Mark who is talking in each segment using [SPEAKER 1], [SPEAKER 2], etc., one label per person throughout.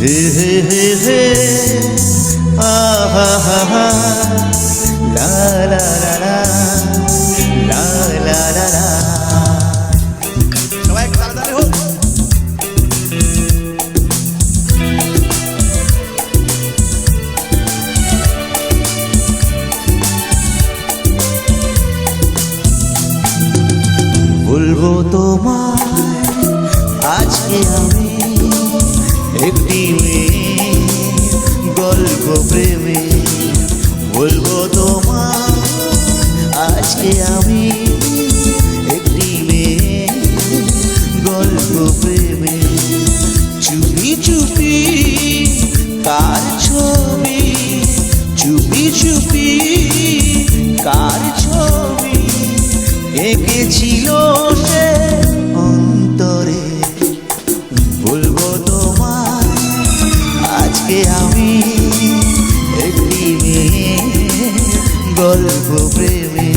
[SPEAKER 1] হে হে হে হে। হা হা। লা লা লা লা। লা বলব তোমায়, আজকে আমি গল্প প্রেমে বলব তোমায়, আজকে আমি একটি মেয়ে। গল্প প্রেমে চুপি চুপি কার ছবি? চুপি চুপি কার ছবি? এঁকেছিল সে অন্তরে। বলব তোমায়, আজকে আমি গল্প প্রেমে।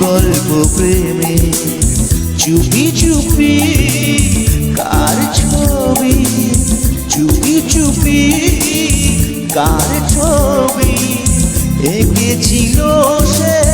[SPEAKER 1] গল্প প্রেমে। চুপি চুপি কার ছবি? চুপি চুপি কার ছবি? এঁকেছিল সে